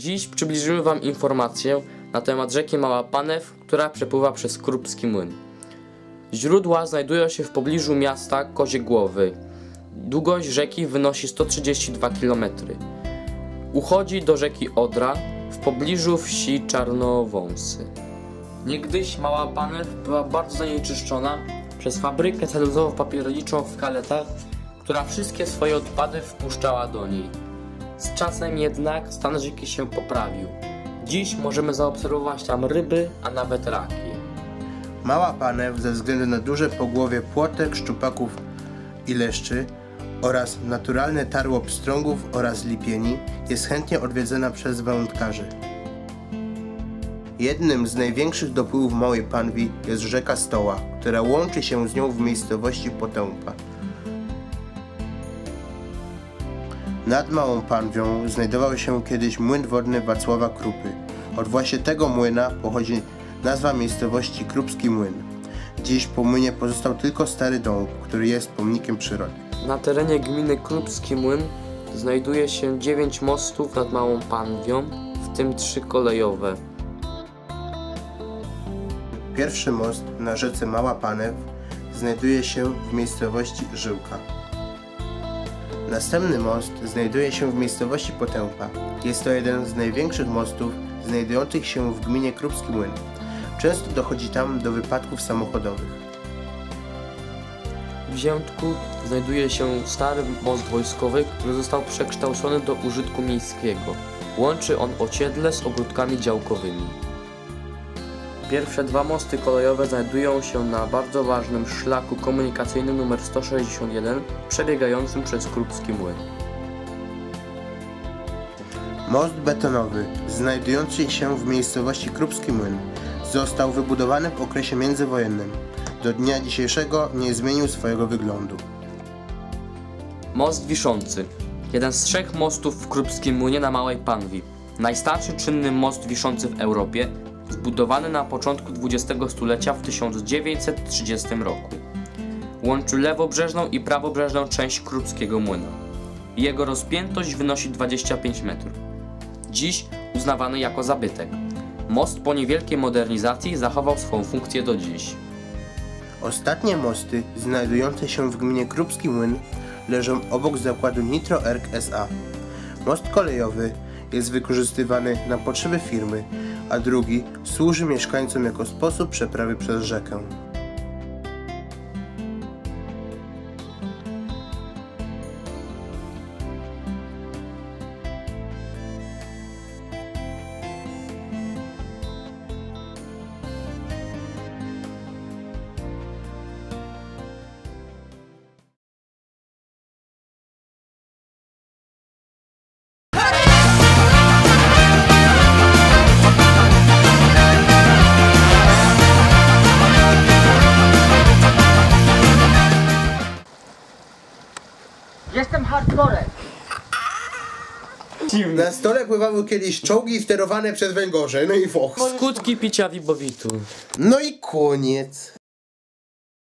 Dziś przybliżymy Wam informację na temat rzeki Mała Panew, która przepływa przez Krupski Młyn. Źródła znajdują się w pobliżu miasta Kozie Głowy. Długość rzeki wynosi 132 km. Uchodzi do rzeki Odra w pobliżu wsi Czarnowąsy. Niegdyś Mała Panew była bardzo zanieczyszczona przez fabrykę celulowo-papierniczą w Kaletach, która wszystkie swoje odpady wpuszczała do niej. Z czasem jednak stan rzeki się poprawił. Dziś możemy zaobserwować tam ryby, a nawet raki. Mała Panew ze względu na duże pogłowie płotek, szczupaków i leszczy oraz naturalne tarło pstrągów oraz lipieni jest chętnie odwiedzana przez wędkarzy. Jednym z największych dopływów Małej Panwi jest rzeka Stoła, która łączy się z nią w miejscowości Potępa. Nad Małą Panwią znajdował się kiedyś młyn wodny Wacława Krupy. Od właśnie tego młyna pochodzi nazwa miejscowości Krupski Młyn. Dziś po młynie pozostał tylko stary dom, który jest pomnikiem przyrody. Na terenie gminy Krupski Młyn znajduje się 9 mostów nad Małą Panwią, w tym 3 kolejowe. Pierwszy most na rzece Mała Panew znajduje się w miejscowości Żyłka. Następny most znajduje się w miejscowości Potępa. Jest to jeden z największych mostów znajdujących się w gminie Krupski Młyn. Często dochodzi tam do wypadków samochodowych. W Ziętku znajduje się stary most wojskowy, który został przekształcony do użytku miejskiego. Łączy on osiedle z ogródkami działkowymi. Pierwsze dwa mosty kolejowe znajdują się na bardzo ważnym szlaku komunikacyjnym nr 161 przebiegającym przez Krupski Młyn. Most betonowy, znajdujący się w miejscowości Krupski Młyn, został wybudowany w okresie międzywojennym. Do dnia dzisiejszego nie zmienił swojego wyglądu. Most wiszący. Jeden z trzech mostów w Krupskim Młynie na Małej Panwi. Najstarszy czynny most wiszący w Europie, zbudowany na początku XX stulecia w 1930 roku. Łączy lewobrzeżną i prawobrzeżną część Krupskiego Młyna. Jego rozpiętość wynosi 25 metrów. Dziś uznawany jako zabytek. Most po niewielkiej modernizacji zachował swoją funkcję do dziś. Ostatnie mosty znajdujące się w gminie Krupski Młyn leżą obok zakładu Nitro Erg SA. Most kolejowy jest wykorzystywany na potrzeby firmy, a drugi służy mieszkańcom jako sposób przeprawy przez rzekę. Jestem hardcorem. Na stole pływały kiedyś czołgi sterowane przez węgorze, no i foch. Skutki picia wibowitu. No i koniec.